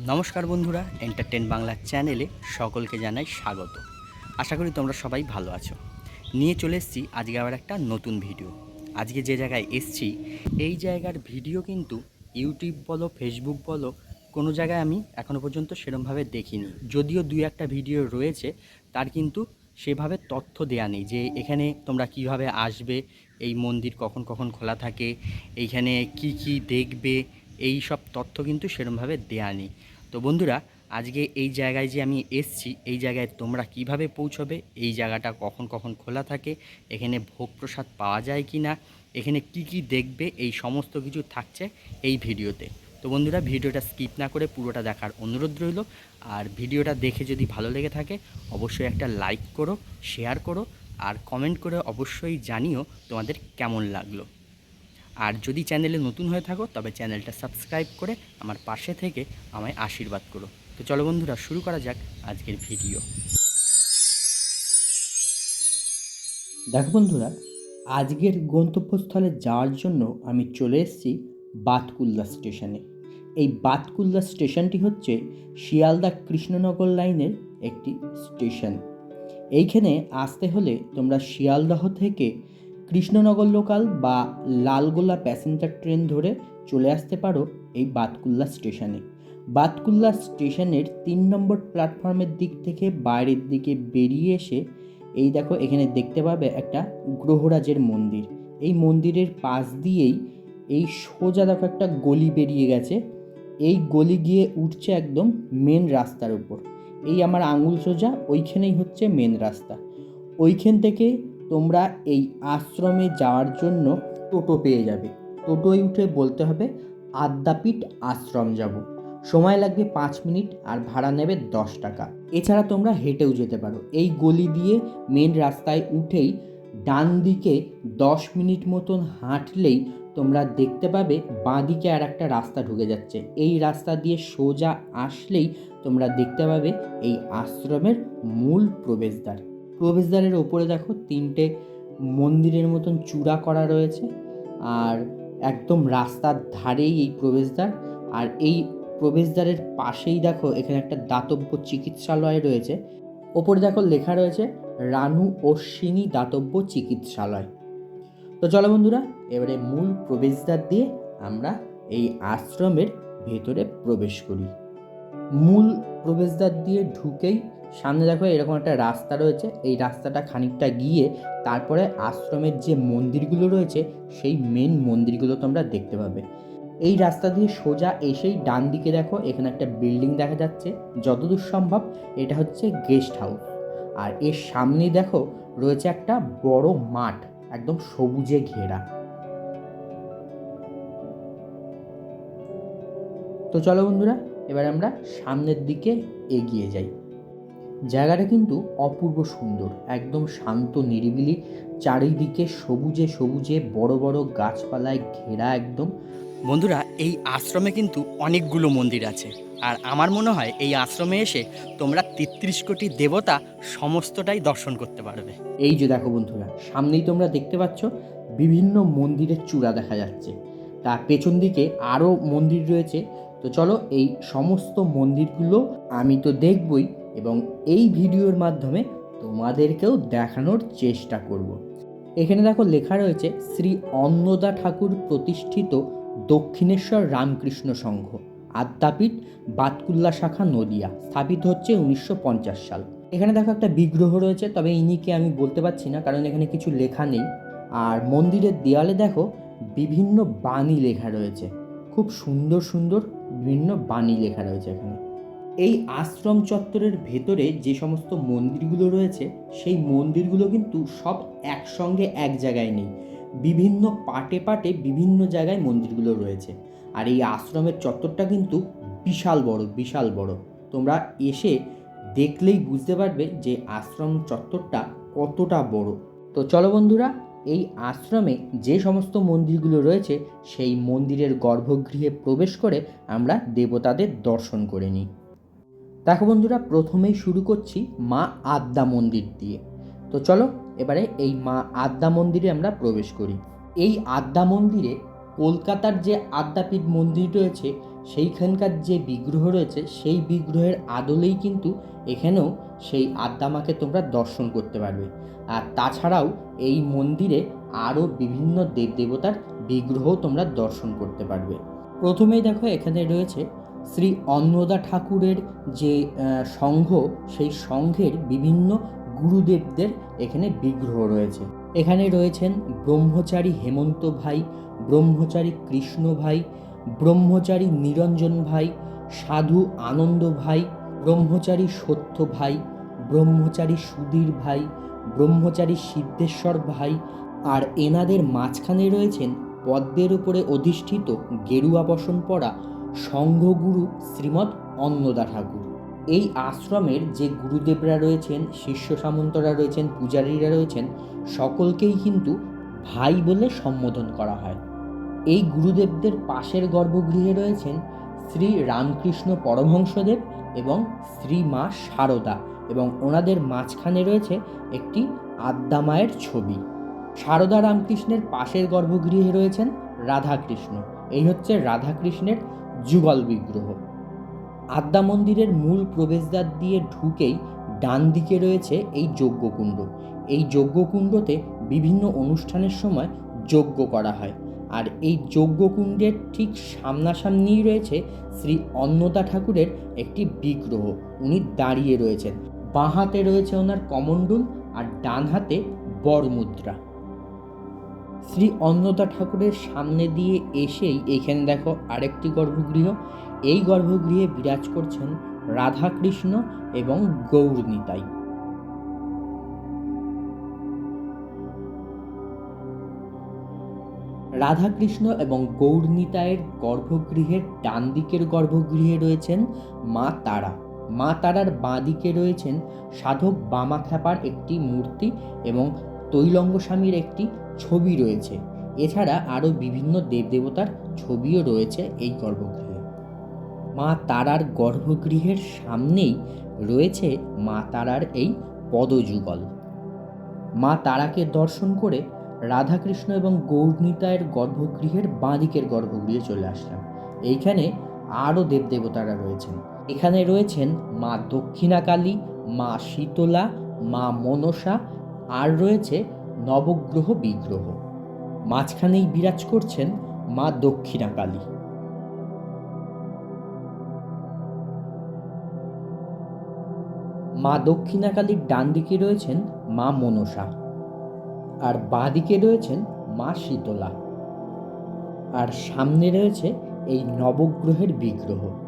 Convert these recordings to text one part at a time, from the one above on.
নমস্কার বন্ধুরা এন্টারটেন বাংলা চ্যানেলে সকলকে জানাই স্বাগত। আশা করি তোমরা সবাই ভালো আছো। নিয়ে চলে এসেছি আজকে আবার একটা নতুন ভিডিও আজকে যে জায়গায় এসছি, এই জায়গার ভিডিও কিন্তু ইউটিউব বলো ফেসবুক বলো, কোনো জায়গায় আমি এখনও পর্যন্ত সেরমভাবে দেখিনি। যদিও দুই একটা ভিডিও রয়েছে, তার কিন্তু সেভাবে তথ্য দেয়া নেই যে এখানে তোমরা কীভাবে আসবে, এই মন্দির কখন কখন খোলা থাকে, এইখানে কি কি দেখবে এই সব তথ্য কিন্তু সেরমভাবে দেয়া নেই। তো বন্ধুরা, আজকে এই জায়গায় যে আমি এসছি, এই জায়গায় তোমরা কীভাবে পৌঁছবে, এই জায়গাটা কখন কখন খোলা থাকে, এখানে ভোগ প্রসাদ পাওয়া যায় কি না এখানে কি কি দেখবে, এই সমস্ত কিছু থাকছে এই ভিডিওতে। তো বন্ধুরা, ভিডিওটা স্কিপ না করে পুরোটা দেখার অনুরোধ রইল। আর ভিডিওটা দেখে যদি ভালো লেগে থাকে, অবশ্যই একটা লাইক করো, শেয়ার করো, আর কমেন্ট করে অবশ্যই জানিও তোমাদের কেমন লাগল। আর যদি চ্যানেলে নতুন হয়ে থাকো, তবে চ্যানেলটা সাবস্ক্রাইব করে আমার পাশে থেকে আমায় আশীর্বাদ করো। তো চলো বন্ধুরা, শুরু করা যাক আজকের ভিডিও। দেখো বন্ধুরা, আজকের গন্তব্যস্থলে যাওয়ার জন্য আমি চলে এসেছি বাতকুল্লা স্টেশনে। এই বাতকুল্লা স্টেশনটি হচ্ছে শিয়ালদা কৃষ্ণনগর লাইনের একটি স্টেশন। এইখানে আসতে হলে তোমরা শিয়ালদহ থেকে কৃষ্ণনগর লোকাল বা লালগোলা প্যাসেঞ্জার ট্রেন ধরে চলে আসতে পারো এই বাতকুল্লা স্টেশনে বাতকুল্লা স্টেশনের তিন নম্বর প্ল্যাটফর্মের দিক থেকে বাইরের দিকে বেরিয়ে এসে এই দেখো এখানে দেখতে পাবে একটা গ্রহরাজের মন্দির। এই মন্দিরের পাশ দিয়েই এই সোজা দেখো একটা গলি বেরিয়ে গেছে। এই গলি গিয়ে উঠছে একদম মেন রাস্তার উপর। এই আমার আঙুল সোজা, ওইখানেই হচ্ছে মেন রাস্তা। ওইখান থেকে তোমরা এই আশ্রমে যাওয়ার জন্য টোটো পেয়ে যাবে। টোটোয় উঠে বলতে হবে, আদ্যাপীঠ আশ্রম যাব। সময় লাগবে পাঁচ মিনিট আর ভাড়া নেবে দশ টাকা। এছাড়া তোমরা হেঁটেও যেতে পারো। এই গলি দিয়ে মেন রাস্তায় উঠেই ডান দিকে দশ মিনিট মতন হাঁটলেই তোমরা দেখতে পাবে বাঁদিকে আর একটা রাস্তা ঢুকে যাচ্ছে। এই রাস্তা দিয়ে সোজা আসলেই তোমরা দেখতে পাবে এই আশ্রমের মূল প্রবেশদ্বার। প্রবেশদ্বারের ওপরে দেখো তিনটে মন্দিরের মতন চূড়া করা রয়েছে আর একদম রাস্তার ধারেই এই প্রবেশদ্বার। আর এই প্রবেশদ্বারের পাশেই দেখো এখানে একটা দাতব্য চিকিৎসালয় রয়েছে। ওপরে দেখো লেখা রয়েছে, রানু অশ্বিনী দাতব্য চিকিৎসালয়। তো চলো বন্ধুরা, এবারে মূল প্রবেশদ্বার দিয়ে আমরা এই আশ্রমের ভেতরে প্রবেশ করি। মূল প্রবেশদ্বার দিয়ে ঢুকেই সামনে দেখো এরকম একটা রাস্তা রয়েছে। এই রাস্তাটা খানিকটা গিয়ে তারপরে আশ্রমের যে মন্দিরগুলো রয়েছে, সেই মেন মন্দিরগুলো তোমরা দেখতে পাবে। এই রাস্তা দিয়ে সোজা এসেই ডান দিকে দেখো, এখানে একটা বিল্ডিং দেখা যাচ্ছে। যতদূর সম্ভব এটা হচ্ছে গেস্ট হাউস আর এর সামনেই দেখো রয়েছে একটা বড় মাঠ, একদম সবুজে ঘেরা। তো চলো বন্ধুরা, এবার আমরা সামনের দিকে এগিয়ে যাই। জায়গাটা কিন্তু অপূর্ব সুন্দর একদম শান্ত নিরিবিলি চারিদিকে সবুজে সবুজে বড় বড় গাছপালায় ঘেরা একদম। বন্ধুরা এই আশ্রমে কিন্তু অনেকগুলো মন্দির আছে। আর আমার মনে হয় এই আশ্রমে এসে তোমরা তেত্রিশ কোটি দেবতা সমস্তটাই দর্শন করতে পারবে। এই যে দেখো বন্ধুরা সামনেই তোমরা দেখতে পাচ্ছ বিভিন্ন মন্দিরের চূড়া দেখা যাচ্ছে। তার পেছন দিকে আরও মন্দির রয়েছে। তো চলো এই সমস্ত মন্দিরগুলো আমি তো দেখবই এবং এই ভিডিওর মাধ্যমে তোমাদেরকেও দেখানোর চেষ্টা করব। এখানে দেখো লেখা রয়েছে, শ্রী অন্নদা ঠাকুর প্রতিষ্ঠিত দক্ষিণেশ্বর রামকৃষ্ণ সংঘ, আদ্যাপীঠ, বাতকুল্লা শাখা, নদিয়া, স্থাপিত হচ্ছে উনিশশো পঞ্চাশ সাল। এখানে দেখো একটা বিগ্রহ রয়েছে, তবে ইনিকে আমি বলতে পারছি না, কারণ এখানে কিছু লেখা নেই। আর মন্দিরের দেওয়ালে দেখো বিভিন্ন বাণী লেখা রয়েছে, খুব সুন্দর সুন্দর বিভিন্ন বাণী লেখা রয়েছে এখানে। এই আশ্রম চত্বরের ভেতরে যে সমস্ত মন্দিরগুলো রয়েছে, সেই মন্দিরগুলো কিন্তু সব একসঙ্গে এক জায়গায় নেই। বিভিন্ন পাটে পাটে বিভিন্ন জায়গায় মন্দিরগুলো রয়েছে। আর এই আশ্রমের চত্বরটা কিন্তু বিশাল বড় বিশাল বড়। তোমরা এসে দেখলেই বুঝতে পারবে যে আশ্রম চত্বরটা কতটা বড়। তো চলো বন্ধুরা, এই আশ্রমে যে সমস্ত মন্দিরগুলো রয়েছে, সেই মন্দিরের গর্ভগৃহে প্রবেশ করে আমরা দেবতাদের দর্শন করে নিই। দেখো বন্ধুরা, প্রথমেই শুরু করছি মা আদ্যা মন্দির দিয়ে। তো চলো, এবারে এই মা আদ্যা মন্দিরে আমরা প্রবেশ করি। এই আদ্যা মন্দিরে কলকাতার যে আদ্যাপীঠ মন্দির রয়েছে, সেইখানকার যে বিগ্রহ রয়েছে, সেই বিগ্রহের আদলেই কিন্তু এখানেও সেই আদ্দামাকে তোমরা দর্শন করতে পারবে। আর তাছাড়াও এই মন্দিরে আরও বিভিন্ন দেবদেবতার বিগ্রহ তোমরা দর্শন করতে পারবে। প্রথমেই দেখো, এখানে রয়েছে শ্রী অন্নদা ঠাকুরের যে সংঘ সেই সংঘের বিভিন্ন গুরুদেবদের এখানে বিগ্রহ রয়েছে। এখানে রয়েছেন ব্রহ্মচারী হেমন্ত ভাই, ব্রহ্মচারী কৃষ্ণ ভাই, ব্রহ্মচারী নিরঞ্জন ভাই, সাধু আনন্দ ভাই, ব্রহ্মচারী সত্য ভাই, ব্রহ্মচারী সুধীর ভাই, ব্রহ্মচারী সিদ্ধেশ্বর ভাই, আর এনাদের মাঝখানে রয়েছেন পদ্মের উপরে অধিষ্ঠিত গেরুয়া বসন পরা সংঘগুরু শ্রীমৎ অন্নদা ঠাকুর এই আশ্রমের যে গুরুদেবরা রয়েছেন, শিষ্য সামন্তরা রয়েছেন, পূজারীরা রয়েছেন, সকলকেই কিন্তু ভাই বলে সম্বোধন করা হয়। এই গুরুদেবদের পাশের গর্ভগৃহে রয়েছেন শ্রী রামকৃষ্ণ পরমহংসদেব এবং শ্রী মা শারদা এবং ওনাদের মাঝখানে রয়েছে একটি আদ্দামায়ের ছবি। শারদা রামকৃষ্ণের পাশের গর্ভগৃহে রয়েছেন রাধাকৃষ্ণ। এই হচ্ছে রাধাকৃষ্ণের যুগল বিগ্রহ। আদ্যা মন্দিরের মূল প্রবেশদ্বার দিয়ে ঢুকেই ডান দিকে রয়েছে এই যজ্ঞকুণ্ড। এই যজ্ঞকুণ্ডতে বিভিন্ন অনুষ্ঠানের সময় যজ্ঞ করা হয়। আর এই যজ্ঞকুণ্ডের ঠিক সামনাসামনিই রয়েছে শ্রী অন্নদা ঠাকুরের একটি বিগ্রহ। উনি দাঁড়িয়ে রয়েছেন। বাঁ হাতে রয়েছে ওনার কমণ্ডল আর ডান হাতে বরমুদ্রা। শ্রী অন্নদা ঠাকুরের সামনে দিয়ে এসেই এখানে দেখো আরেকটি গর্ভগৃহ। এই গর্ভগৃহে বিরাজ করছেন রাধাকৃষ্ণ এবং গৌরনিতাই। রাধাকৃষ্ণ এবং গৌরনিতায়ের গর্ভগৃহের ডান দিকের গর্ভগৃহে রয়েছেন মা তারা। মা তারার বাঁ দিকে রয়েছেন সাধক বামা খ্যাপার একটি মূর্তি এবং তৈলঙ্গ স্বামীর একটি ছবি রয়েছে। এছাড়া আরও বিভিন্ন দেবদেবতার ছবিও রয়েছে এই গর্ভগৃহে। মা তারার গর্ভগৃহের সামনেই রয়েছে মা তারার এই পদযুগল। মা তারাকে দর্শন করে রাধাকৃষ্ণ এবং গৌরনিতায়ের গর্ভগৃহের বাঁদিকের গর্ভগৃহে চলে আসলাম। এইখানে আরও দেবদেবতারা রয়েছেন। এখানে রয়েছেন মা দক্ষিণাকালী, মা শীতলা, মা মনসা, আর রয়েছে নবগ্রহ বিগ্রহ মাঝখানেই বিরাজ করছেন মা দক্ষিণাকালী। মা দক্ষিণাকালীর ডান দিকে রয়েছেন মা মনসা আর বাঁ দিকে রয়েছেন মা শীতলা। আর সামনে রয়েছে এই নবগ্রহের বিগ্রহ।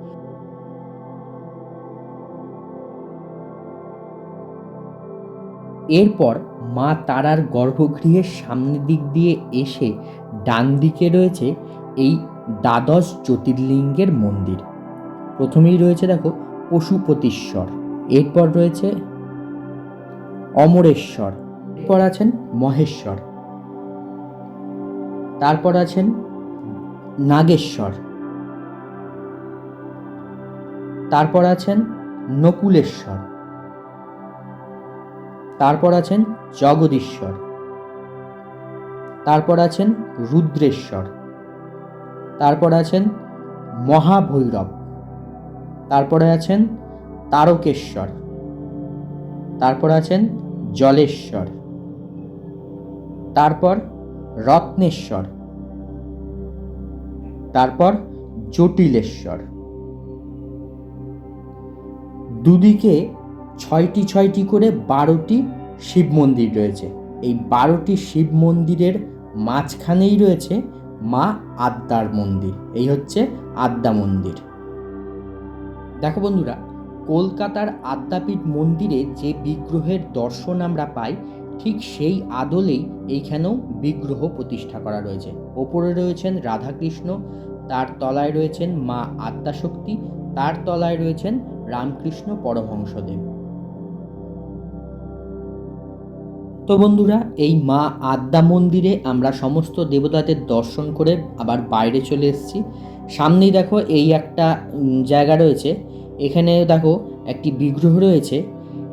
এরপর মা তারার গর্ভগৃহের সামনের দিক দিয়ে এসে ডান দিকে রয়েছে এই দ্বাদশ জ্যোতির্লিঙ্গের মন্দির। প্রথমেই রয়েছে দেখো পশুপতিশ্বর এরপর রয়েছে অমরেশ্বর, এরপর আছেন মহেশ্বর, তারপর আছেন নাগেশ্বর, তারপর আছেন নকুলেশ্বর। তারপর আছেন জগদীশ্বর। তারপর আছেন রুদ্রেশ্বর। তারপর আছেন মহাভৈরব। তারপরে আছেন তারকেশ্বর। তারপর আছেন জলেশ্বর। তারপর রত্নেশ্বর। তারপর জটিলেশ্বর। দুদিকে ছয়টি ছয়টি করে বারোটি শিব মন্দির রয়েছে। এই বারোটি শিব মন্দিরের মাঝখানেই রয়েছে মা আদ্যার মন্দির। এই হচ্ছে আদ্যা মন্দির। দেখো বন্ধুরা, কলকাতার আদ্যাপীঠ মন্দিরে যে বিগ্রহের দর্শন আমরা পাই, ঠিক সেই আদলেই এইখানেও বিগ্রহ প্রতিষ্ঠা করা রয়েছে। ওপরে রয়েছেন রাধাকৃষ্ণ, তার তলায় রয়েছেন মা আদ্যাশক্তি, তার তলায় রয়েছেন রামকৃষ্ণ পরমহংসদেব। তো বন্ধুরা, এই মা আদ্যা মন্দিরে আমরা সমস্ত দেবতাদের দর্শন করে আবার বাইরে চলে এসেছি। সামনেই দেখো এই একটা জায়গা রয়েছে। এখানে দেখো একটি বিগ্রহ রয়েছে।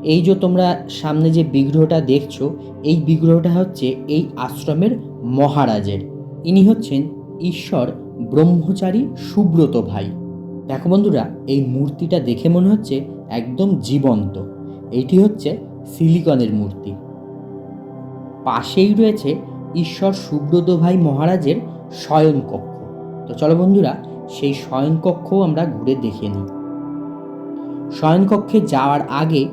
এই যে তোমরা সামনে যে বিগ্রহটা দেখছ, এই বিগ্রহটা হচ্ছে এই আশ্রমের মহারাজের। ইনি হচ্ছেন ঈশ্বর ব্রহ্মচারী সুব্রত ভাই। দেখো বন্ধুরা, এই মূর্তিটা দেখে মনে হচ্ছে একদম জীবন্ত। এইটি হচ্ছে সিলিকনের মূর্তি। পাশেই রয়েছে ঈশ্বর সুব্রত ভাই মহারাজের শয়নকক্ষ। তো চলো বন্ধুরা, সেই শয়নকক্ষও আমরা ঘুরে দেখে নিই। শয়নকক্ষে যাওয়ার আগে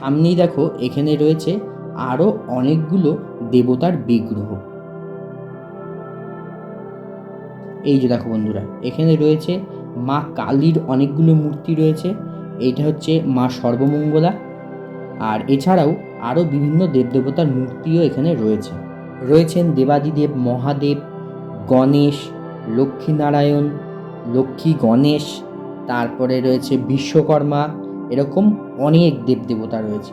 সামনেই দেখো, এখানে রয়েছে আরও অনেকগুলো দেবতার বিগ্রহ। এই যে দেখো বন্ধুরা, এখানে রয়েছে মা কালীর অনেকগুলো মূর্তি রয়েছে। এইটা হচ্ছে মা সর্বমঙ্গলা। আর এছাড়াও আরও বিভিন্ন দেবদেবতার মূর্তিও এখানে রয়েছে। রয়েছেন দেবাদিদেব, মহাদেব, গণেশ, লক্ষ্মীনারায়ণ, লক্ষ্মী গণেশ, তারপরে রয়েছে বিশ্বকর্মা, এরকম অনেক দেবদেবতা রয়েছে।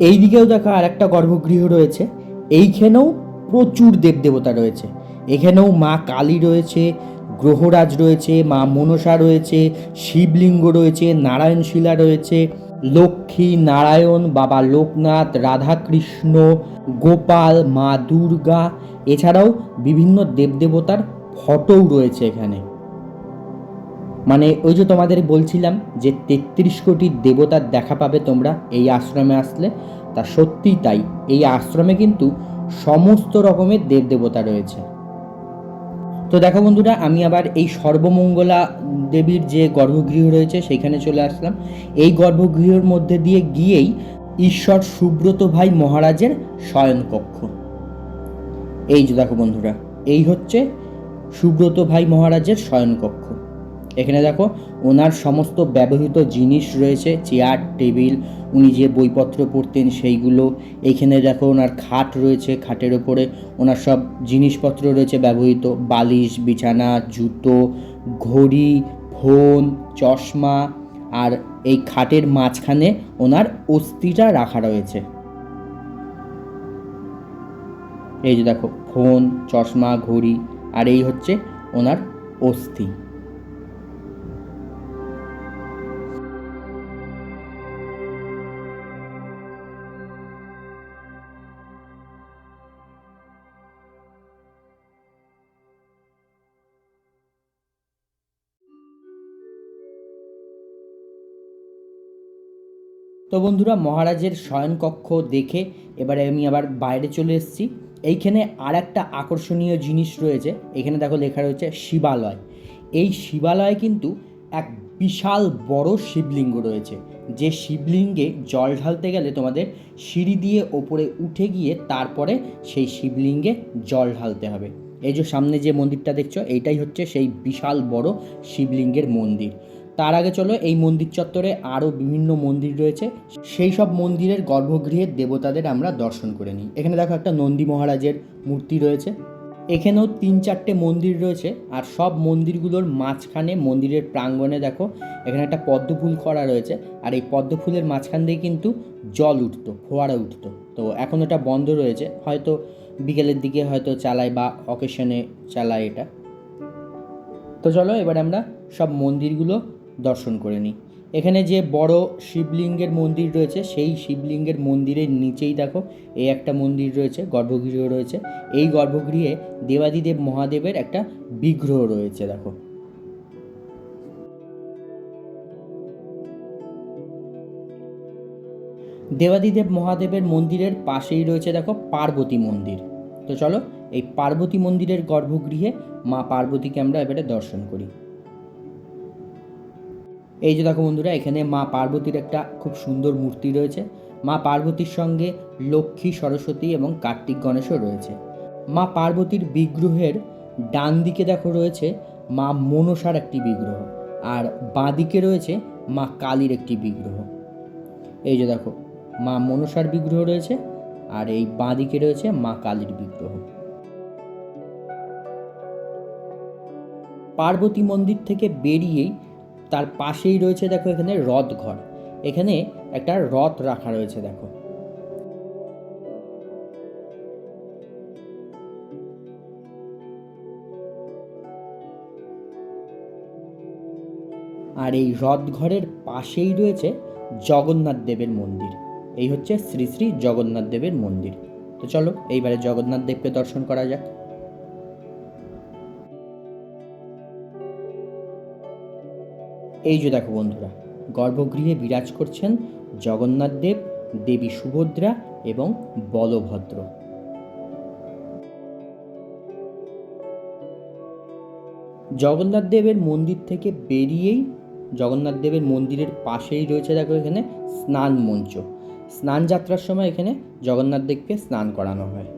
এই দিকেও দেখো আর একটা গর্ভগৃহ রয়েছে, এইখানেও প্রচুর দেবদেবতা রয়েছে। এখানেও মা কালী রয়েছে গ্রহরাজ রয়েছে, মা মনসা রয়েছে, শিবলিঙ্গ রয়েছে নারায়ণশিলা রয়েছে, লক্ষ্মী নারায়ণ, বাবা লোকনাথ, রাধাকৃষ্ণ, গোপাল, মা দুর্গা, এছাড়াও বিভিন্ন দেবদেবতার ফটোও রয়েছে এখানে। মানে ওই যে তোমাদের বলছিলাম যে তেত্রিশ কোটি দেবতার দেখা পাবে তোমরা এই আশ্রমে আসলে, তা সত্যিই তাই। এই আশ্রমে কিন্তু সমস্ত রকমের দেবদেবতা রয়েছে। তো দেখো বন্ধুরা, আমি আবার এই সর্বমঙ্গলা দেবীর যে গর্ভগৃহ রয়েছে সেখানে চলে আসলাম। এই গর্ভগৃহের মধ্যে দিয়ে গিয়েই ঈশ্বর সুব্রত ভাই মহারাজের শয়নকক্ষ। এই যে দেখো বন্ধুরা, এই হচ্ছে সুব্রত ভাই মহারাজের শয়নকক্ষ। এখানে দেখো, ওনার সমস্ত ব্যবহৃত জিনিস রয়েছে, চেয়ার, টেবিল, উনি যে বইপত্র পড়তেন সেইগুলো। এইখানে দেখো, ওনার খাট রয়েছে খাটের ওপরে, ওনার সব জিনিসপত্র রয়েছে ব্যবহৃত। বালিশ, বিছানা, জুতো, ঘড়ি, ফোন, চশমা, আর এই খাটের মাঝখানে ওনার অস্থিটা রাখা রয়েছে। এই যে দেখো, ফোন, চশমা, ঘড়ি, আর এই হচ্ছে ওনার অস্থি। তো বন্ধুরা, মহারাজের শয়নকক্ষ দেখে এবারে আমি আবার বাইরে চলে এসেছি। এইখানে আর একটা আকর্ষণীয় জিনিস রয়েছে। এখানে দেখো লেখা রয়েছে শিবালয়। এই শিবালয়ে কিন্তু এক বিশাল বড় শিবলিঙ্গ রয়েছে। যে শিবলিঙ্গে জল ঢালতে গেলে তোমাদের সিঁড়ি দিয়ে ওপরে উঠে গিয়ে তারপরে সেই শিবলিঙ্গে জল ঢালতে হবে। এই যে সামনে যে মন্দিরটা দেখছ, এইটাই হচ্ছে সেই বিশাল বড় শিবলিঙ্গের মন্দির। তার আগে চলো এই মন্দির চত্বরে আরও বিভিন্ন মন্দির রয়েছে। সেই সব মন্দিরের গর্ভগৃহের দেবতাদের আমরা দর্শন করে নিই। এখানে দেখো একটা নন্দী মহারাজের মূর্তি রয়েছে। এখানেও তিন চারটে মন্দির রয়েছে আর সব মন্দিরগুলোর মাঝখানে মন্দিরের প্রাঙ্গণে দেখো এখানে একটা পদ্ম ফুল করা রয়েছে আর এই পদ্ম ফুলের মাঝখান দিয়ে কিন্তু জল উঠতো, ফোয়ারা উঠতো। তো এখন এটা বন্ধ রয়েছে। হয়তো বিকেলের দিকে হয়তো চালায় বা অকেশনে চালায় এটা। তো চলো এবার আমরা সব মন্দিরগুলো দর্শন করে নিই এখানে যে বড় শিবলিঙ্গের মন্দির রয়েছে, সেই শিবলিঙ্গের মন্দিরের নিচেই দেখো এই একটা মন্দির রয়েছে, গর্ভগৃহ রয়েছে। এই গর্ভগৃহে দেবাদিদেব মহাদেবের একটা বিগ্রহ রয়েছে, দেখো। দেবাদিদেব মহাদেবের মন্দিরের পাশেই রয়েছে, দেখো, পার্বতী মন্দির। তো চলো, এই পার্বতী মন্দিরের গর্ভগৃহে মা পার্বতীকে আমরা এবারে দর্শন করি। এই যে দেখো বন্ধুরা, এখানে মা পার্বতীর একটা খুব সুন্দর মূর্তি রয়েছে। মা পার্বতীর সঙ্গে লক্ষ্মী সরস্বতী এবং কার্তিক গণেশও রয়েছে। মা পার্বতীর বিগ্রহের ডান দিকে দেখো রয়েছে মা মনসার একটি বিগ্রহ, আর বাঁ দিকে রয়েছে মা কালীর একটি বিগ্রহ। এই যে দেখো, মা মনসার বিগ্রহ রয়েছে, আর এই বাঁ দিকে রয়েছে মা কালীর বিগ্রহ। পার্বতী মন্দির থেকে বেরিয়েই তার পাশেই রয়েছে দেখো এখানে রথ ঘর। এখানে একটা রথ রাখা রয়েছে দেখো। আর এই রথ ঘরের পাশেই রয়েছে জগন্নাথ দেবের মন্দির। এই হচ্ছে শ্রী শ্রী জগন্নাথ দেবের মন্দির। তো চলো, এইবারে জগন্নাথ দেবকে দর্শন করা যাক। এই যে দেখো বন্ধুরা, গর্ভগৃহে বিরাজ করছেন জগন্নাথ দেব, দেবী সুভদ্রা এবং বলভদ্র। জগন্নাথ দেবের মন্দির থেকে বেরিয়েই, জগন্নাথ দেবের মন্দিরের পাশেই রয়েছে দেখো এখানে স্নান মঞ্চ। স্নান যাত্রার সময় এখানে জগন্নাথ দেবকে স্নান করানো হয়।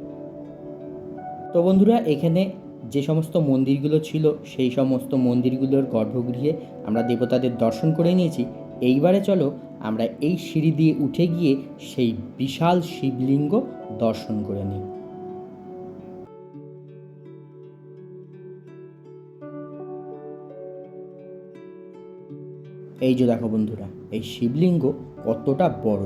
তো বন্ধুরা, এখানে যে সমস্ত মন্দিরগুলো ছিল, সেই সমস্ত মন্দিরগুলোর গর্ভগৃহে আমরা দেবতাদের দর্শন করে নিয়েছি। এইবারে চলো আমরা এই সিঁড়ি দিয়ে উঠে গিয়ে সেই বিশাল শিবলিঙ্গ দর্শন করে নিই। এই যে দেখো বন্ধুরা, এই শিবলিঙ্গ কতটা বড়,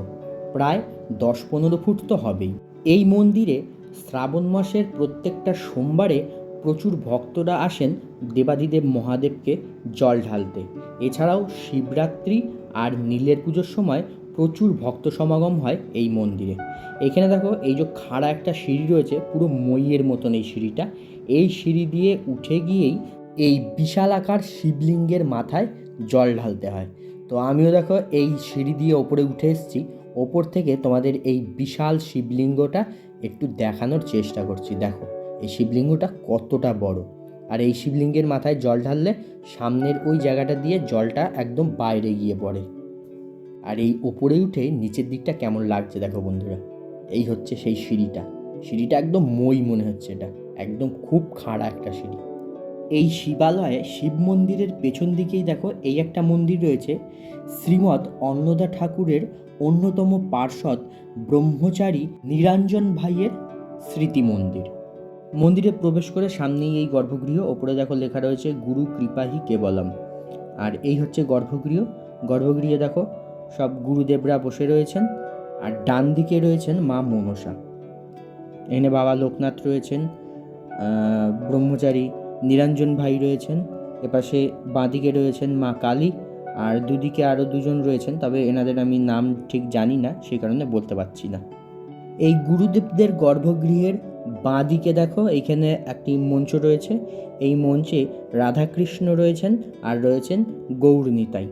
প্রায় দশ পনেরো ফুট তো হবেই। এই মন্দিরে শ্রাবণ মাসের প্রত্যেকটা সোমবারে প্রচুর ভক্তরা আসেন দেবাদিদেব মহাদেবকে জল ঢালতে। এছাড়াও শিবরাত্রি আর নীলের পুজোর সময় প্রচুর ভক্ত সমাগম হয় এই মন্দিরে। এখানে দেখো, এই যে খাড়া একটা সিঁড়ি রয়েছে, পুরো মইয়ের মতন এই সিঁড়িটা। এই সিঁড়ি দিয়ে উঠে গিয়েই এই বিশাল আকার শিবলিঙ্গের মাথায় জল ঢালতে হয়। তো আমিও দেখো, এই সিঁড়ি দিয়ে ওপরে উঠে এসেছি। ওপর থেকে তোমাদের এই বিশাল শিবলিঙ্গটা একটু দেখানোর চেষ্টা করছি, দেখো। এই শিবলিঙ্গটা কতটা বড়? আর এই শিবলিঙ্গের মাথায় জল ঢাললে সামনের ওই জায়গাটা দিয়ে জলটা একদম বাইরে গিয়ে পড়ে। আর এই ওপরে উঠে নিচের দিকটা কেমন লাগছে দেখো বন্ধুরা। এই হচ্ছে সেই সিঁড়িটা। সিঁড়িটা একদম মই মনে হচ্ছে এটা। একদম খুব খাড়া একটা সিঁড়ি। এই শিবালয়ে শিব মন্দিরের পেছন দিকেই দেখো এই একটা মন্দির রয়েছে। শ্রীমৎ অন্নদা ঠাকুরের অন্যতম পার্ষদ ব্রহ্মচারী নিরঞ্জন ভাইয়ের স্মৃতি মন্দির। মন্দিরে প্রবেশ করে সামনেই এই গর্ভগৃহ, ওপরে দেখো লেখা রয়েছে, গুরু কৃপাহি কেবলম। আর এই হচ্ছে গর্ভগৃহ। গর্ভগৃহে দেখো, সব গুরুদেবরা বসে রয়েছেন, আর ডান দিকে রয়েছেন মা মনসা। এনে বাবা লোকনাথ রয়েছেন ব্রহ্মচারী নিরঞ্জন ভাই রয়েছেন, এপাশে বাঁদিকে রয়েছেন মা কালী, আর দুদিকে আরও দুজন রয়েছেন, তবে এনাদের আমি নাম ঠিক জানি না, সেই কারণে বলতে পারছি না। এই গুরুদেবদের গর্ভগৃহের বাঁদিকে দেখো এখানে একটি মঞ্চ রয়েছে। এই মঞ্চে রাধাকৃষ্ণ রয়েছেন আর রয়েছেন গৌরনীতাই।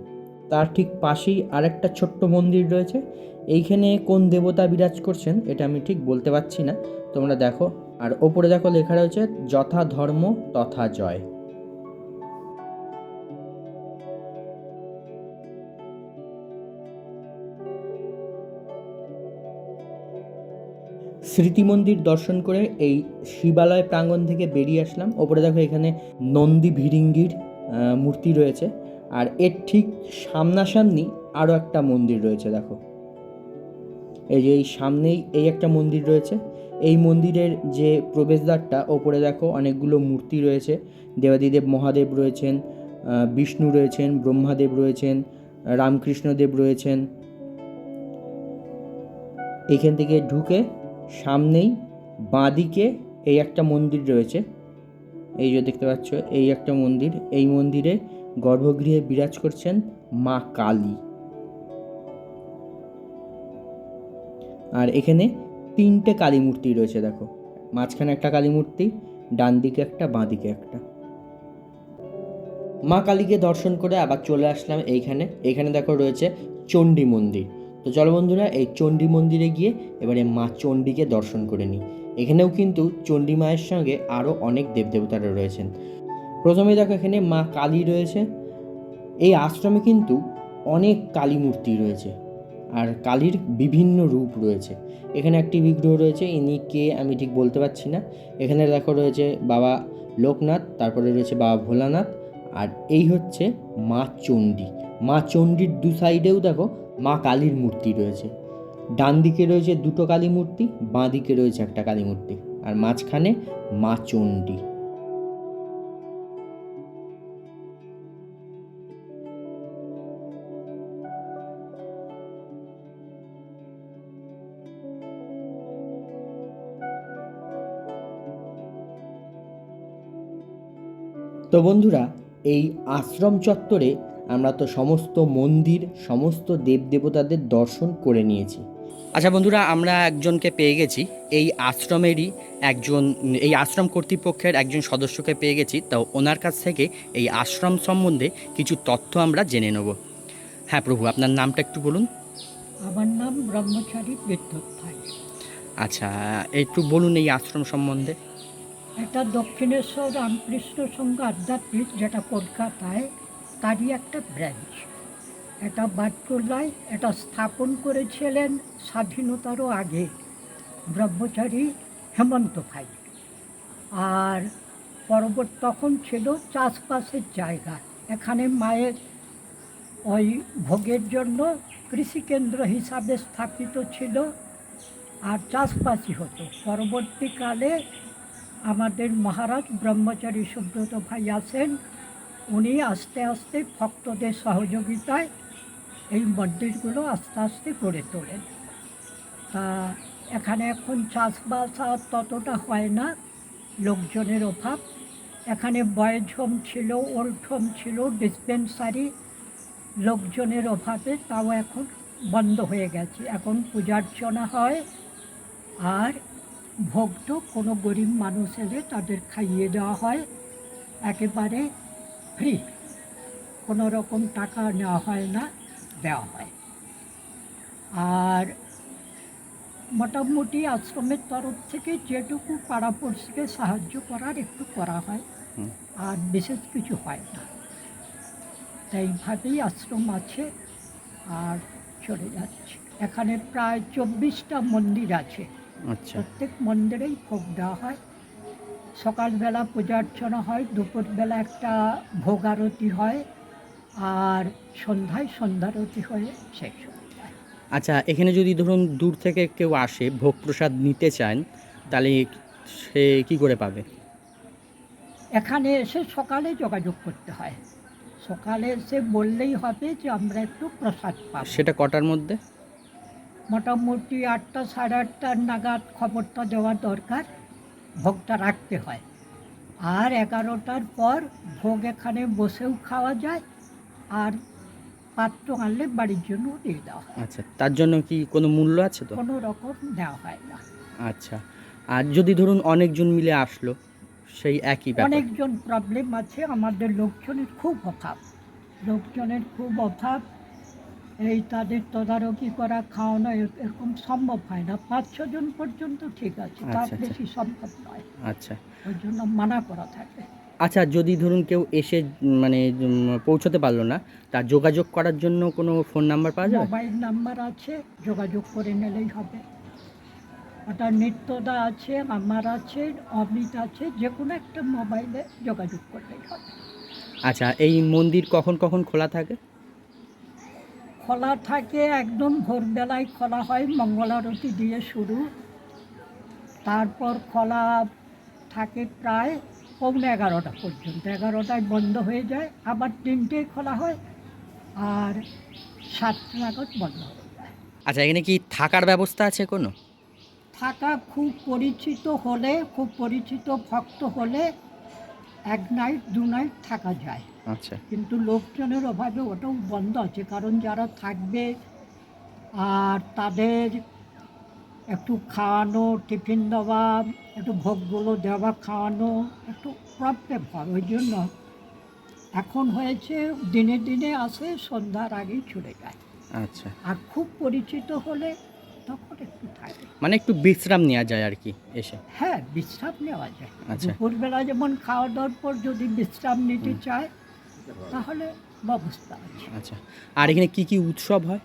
তার ঠিক পাশেই আরেকটা ছোট্ট মন্দির রয়েছে। এইখানে কোন দেবতা বিরাজ করছেন এটা আমি ঠিক বলতে পারছি না। তোমরা দেখো, আর ওপরে দেখো লেখা রয়েছে যথা ধর্ম তথা জয়। স্মৃতি মন্দির দর্শন করে এই শিবালয় প্রাঙ্গণ থেকে বেরিয়ে আসলাম। ওপরে দেখো এখানে নন্দী ভিরিঙ্গির মূর্তি রয়েছে। আর এর ঠিক সামনাসামনি আরও একটা মন্দির রয়েছে, দেখো। এই যে এই সামনেই এই একটা মন্দির রয়েছে। এই মন্দিরের যে প্রবেশদ্বারটা, ওপরে দেখো অনেকগুলো মূর্তি রয়েছে। দেবাদিদেব মহাদেব রয়েছেন বিষ্ণু রয়েছেন, ব্রহ্মাদেব রয়েছেন, রামকৃষ্ণদেব রয়েছেন। এখান থেকে ঢুকে সামনেই বাঁদিকে এই একটা মন্দির রয়েছে। এই যে দেখতে পাচ্ছ, এই একটা মন্দির। এই মন্দিরে গর্ভগৃহে বিরাজ করছেন মা কালী। আর এখানে তিনটে কালী মূর্তি রয়েছে, দেখো। মাঝখানে একটা কালী মূর্তি, ডান দিকে একটা, বাঁ দিকে একটা। মা কালীকে দর্শন করে আবার চলে আসলাম এইখানে। এখানে দেখো রয়েছে চণ্ডী মন্দির। তো চলো বন্ধুরা, এই চণ্ডী মন্দিরে গিয়ে এবারে মা চণ্ডীকে দর্শন করে নিই। এখানেও কিন্তু চণ্ডী মায়ের সঙ্গে আরও অনেক দেবদেবতারা রয়েছেন। প্রথমে দেখো এখানে মা কালী রয়েছে। এই আশ্রমে কিন্তু অনেক কালী মূর্তি রয়েছে আর কালীর বিভিন্ন রূপ রয়েছে। এখানে একটি বিগ্রহ রয়েছে, ইনি কে আমি ঠিক বলতে পারছি না। এখানে দেখো রয়েছে বাবা লোকনাথ, তারপরে রয়েছে বাবা ভোলানাথ আর এই হচ্ছে মা চণ্ডী। মা চণ্ডীর দু সাইডেও দেখো মা কালীর মূর্তি রয়েছে। ডান দিকে রয়েছে দুটো কালী মূর্তি, বাঁ দিকে রয়েছে একটা কালী মূর্তি, আর মাঝখানে মা চণ্ডী। তো বন্ধুরা, এই আশ্রম চত্বরে আমরা তো সমস্ত মন্দির সমস্ত দেবদেবতাদের দর্শন করে নিয়েছি। আচ্ছা বন্ধুরা আমরা একজনকে পেয়ে গেছি। এই আশ্রমেরই একজন এই আশ্রম কর্তৃপক্ষের একজন সদস্যকে পেয়ে গেছি। তো ওনার কাছ থেকে এই আশ্রম সম্বন্ধে কিছু তথ্য আমরা জেনে নেব। হ্যাঁ প্রভু আপনার নামটা একটু বলুন। আমার নাম ব্রহ্মচারী বিদ্যুৎ ভাই। আচ্ছা একটু বলুন এই আশ্রম সম্বন্ধে। এটা দক্ষিণেশ্বর রামকৃষ্ণ সংঘ আধ্যাত্মিক যেটা কলকাতায় তারই একটা ব্রাঞ্চ এটা বাটকুল্লায় এটা স্থাপন করেছিলেন স্বাধীনতারও আগে ব্রহ্মচারী হেমন্ত ভাই। আর পরবর্তী তখন ছিল চাষবাসের জায়গা। এখানে মায়ের ওই ভোগের জন্য কৃষিকেন্দ্র হিসাবে স্থাপিত ছিল আর চাষবাসই হতো। পরবর্তীকালে আমাদের মহারাজ ব্রহ্মচারী সুব্রত ভাই আসেন উনি আস্তে আস্তে ভক্তদের সহযোগিতায় এই মন্দিরগুলো আস্তে আস্তে গড়ে তোলেন। তা এখানে এখন চাষবাস আর ততটা হয় না, লোকজনের অভাব। এখানে বয়েজ হোম ছিল ওল্ড হোম ছিল ডিসপেন্সারি লোকজনের অভাবে তাও এখন বন্ধ হয়ে গেছে। এখন পূজার্চনা হয় আর ভোগ তো কোনো গরিব মানুষ এলে তাদের খাইয়ে দেওয়া হয়। একেবারে ফ্রি কোনো রকম টাকা নেওয়া হয় না দেওয়া হয়। আর মোটামুটি আশ্রমের তরফ থেকে যেটুকু পাড়াপড়শিকে সাহায্য করার একটু করা হয় আর বিশেষ কিছু হয় না। তাই এইভাবেই আশ্রম আছে আর চলে যাচ্ছে। এখানে প্রায় চব্বিশটা মন্দির আছে। আচ্ছা। প্রত্যেক মন্দিরেই ভোগ দেওয়া হয়। সকালবেলা পূজা অর্চনা হয় দুপুরবেলা একটা ভোগ আরতি হয় আর সন্ধ্যায় সন্ধ্যারতি হয়ে শেষ হয়ে আচ্ছা এখানে যদি ধরুন দূর থেকে কেউ আসে ভোগ প্রসাদ নিতে চান তাহলে সে কি করে পাবে? এখানে এসে সকালে যোগাযোগ করতে হয়। সকালে এসে বললেই হবে যে আমরা একটু প্রসাদ পাবো। সেটা কটার মধ্যে? মোটামুটি আটটা সাড়ে আটটার নাগাদ খবরটা দেওয়া দরকার। ভোগটা রাখতে হয়। আর এগারোটার পর ভোগ এখানে বসেও খাওয়া যায় আর পাত্র আনলে বাড়ির জন্য দিয়ে দেওয়া হয়। আচ্ছা তার জন্য কি কোনো মূল্য আছে তো? কোনো রকম দেওয়া হয় না। আচ্ছা আর যদি ধরুন অনেকজন মিলে আসলো সেই একই ব্যাপার। অনেকজন প্রবলেম আছে আমাদের লোকজনের খুব অভাব। লোকজনের খুব অভাব এই তাদের তদারকি করা খাওয়ানো এরকম সম্ভব হয় না। পাঁচ ছজন পর্যন্ত ঠিক আছে তার আচ্ছা, আচ্ছা। বেশি সম্ভব নয়। আচ্ছা। ওই জন্য মানা করা থাকে। আচ্ছা যদি ধরুন কেউ এসে মানে পৌঁছতে পারল না তার যোগাযোগ করার জন্য কোনো ফোন নাম্বার পাওয়া যায় মোবাইল নাম্বার আছে যোগাযোগ করে নিলেই হবে। ওটা নিত্যদা আছে আমার আছে অমিত আছে যে কোনো একটা মোবাইলে যোগাযোগ করলেই হবে। আচ্ছা এই মন্দির কখন কখন খোলা থাকে? খোলা থাকে একদম ভোরবেলায় খোলা হয় মঙ্গলারতি দিয়ে শুরু। তারপর খোলা থাকে প্রায় পৌনে এগারোটা পর্যন্ত। এগারোটায় বন্ধ হয়ে যায় আবার তিনটেই খোলা হয় আর সাতটা নাগাদ বন্ধ হয়ে যায়। আচ্ছা এখানে কি থাকার ব্যবস্থা আছে কোনো? থাকা খুব পরিচিত হলে খুব পরিচিত ভক্ত হলে এক নাইট দু নাইট থাকা যায়। আচ্ছা। কিন্তু লোকজনের অভাবে ওটাও বন্ধ আছে কারণ যারা থাকবে আর তাদের একটু খাওয়ানো টিফিন দেওয়া একটু ভোগগুলো দেওয়া খাওয়ানো একটু প্রবলেম হয় ওই জন্য এখন হয়েছে দিনে দিনে আসে সন্ধ্যার আগেই চলে যায়। আচ্ছা। আর খুব পরিচিত হলে তখন একটু থাকে। মানে একটু বিশ্রাম নেওয়া যায় আর কি এসে? হ্যাঁ বিশ্রাম নেওয়া যায়। আচ্ছা। দুপুরবেলা যেমন খাওয়া দাওয়ার পর যদি বিশ্রাম নিতে চায় তাহলে ব্যবস্থা আছে। আচ্ছা আর এখানে কি কি উৎসব হয়?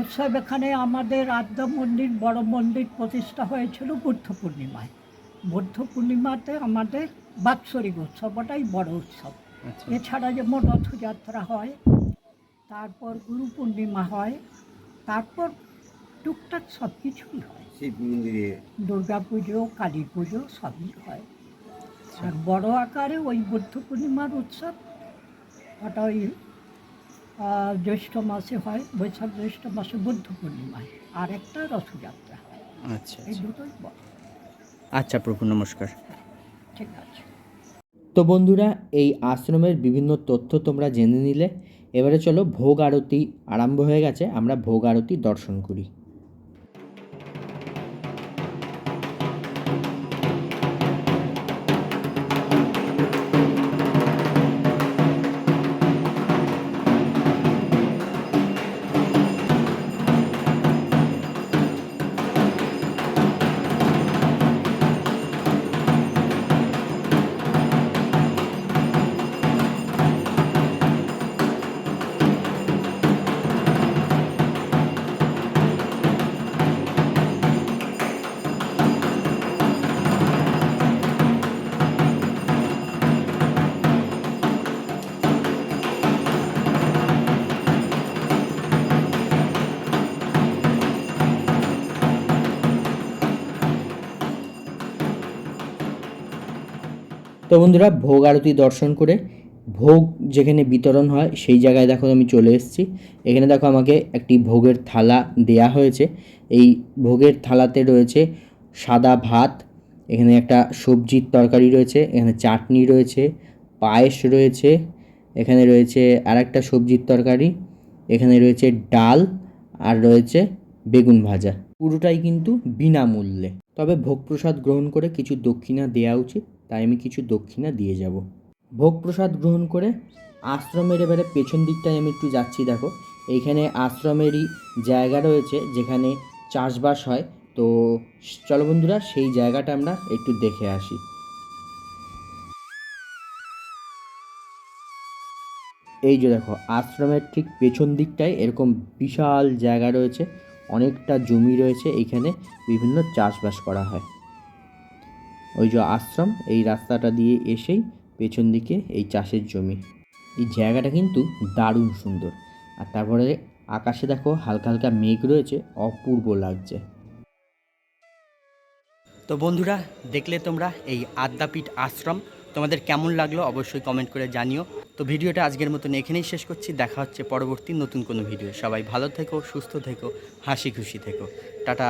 উৎসব এখানে আমাদের আদ্যা মন্দির বড় মন্দির প্রতিষ্ঠা হয়েছিল বুদ্ধ পূর্ণিমায়। বুদ্ধ পূর্ণিমাতে আমাদের বাৎসরিক উৎসব ওটাই বড় উৎসব। আচ্ছা। এছাড়া যেমন রথযাত্রা হয় তারপর গুরু পূর্ণিমা হয় তারপর টুকটাক সব কিছুই হয়। শিব মন্দিরে। দুর্গা পুজো কালী পুজো সবই হয়। আর বড় আকারে ওই বুদ্ধ পূর্ণিমার উৎসব ওটা ওই জ্যৈষ্ঠ মাসে হয় বৈশাখ জ্যৈষ্ঠ মাসে বুদ্ধ পূর্ণিমায় আর একটা রথযাত্রা হয়। আচ্ছা এই আচ্ছা। দুটোই আচ্ছা প্রভু নমস্কার। ঠিক আছে। তো বন্ধুরা এই আশ্রমের বিভিন্ন তথ্য তোমরা জেনে নিলে। এবারে চলো ভোগ আরতি আরম্ভ হয়ে গেছে আমরা ভোগ আরতি দর্শন করি। বন্ধুরা, ভোগ আরতি দর্শন করে, ভোগ যেখানে বিতরণ হয়, সেই জায়গায় দেখো আমি চলে এসেছি। এখানে দেখো আমাকে একটি ভোগের থালা দেয়া হয়েছে। এই ভোগের থালাতে রয়েছে সাদা ভাত, এখানে একটা সবজির তরকারি রয়েছে, এখানে চাটনি রয়েছে, পায়েস রয়েছে, এখানে রয়েছে আর একটা সবজির তরকারি, এখানে রয়েছে ডাল, আর রয়েছে বেগুন ভাজা। পুরোটাই কিন্তু বিনামূল্যে। তবে ভোগ প্রসাদ গ্রহণ করে কিছু দক্ষিণা দেওয়া উচিত। তাই আমি কিছু দক্ষিণা দিয়ে যাব। ভোগ প্রসাদ গ্রহণ করে আশ্রমের এবারে পেছন দিকটায় আমি একটু যাচ্ছি, দেখো। এইখানে আশ্রমেরই জায়গা রয়েছে যেখানে চাষবাস হয়। তো চলো বন্ধুরা, সেই জায়গাটা আমরা একটু দেখে আসি। এই যে দেখো, আশ্রমের ঠিক পেছন দিকটায় এরকম বিশাল জায়গা রয়েছে। অনেকটা জমি রয়েছে। এইখানে বিভিন্ন চাষবাস করা হয়। ওই যে আশ্রম, এই রাস্তাটা দিয়ে এসেই পেছন দিকে এই চাষের জমি। এই জায়গাটা কিন্তু দারুণ সুন্দর। আর তারপরে আকাশে দেখো হালকা হালকা মেঘ রয়েছে, অপূর্ব লাগছে। তো বন্ধুরা, দেখলে তোমরা এই আদ্যাপীঠ আশ্রম। তোমাদের কেমন লাগল অবশ্যই কমেন্ট করে জানিও। তো ভিডিওটা আজকের মতন এখানেই শেষ করছি। দেখা হচ্ছে পরবর্তী নতুন কোনো ভিডিও। সবাই ভালো থেকো, সুস্থ থেকো, হাসি খুশি থেকো। টাটা!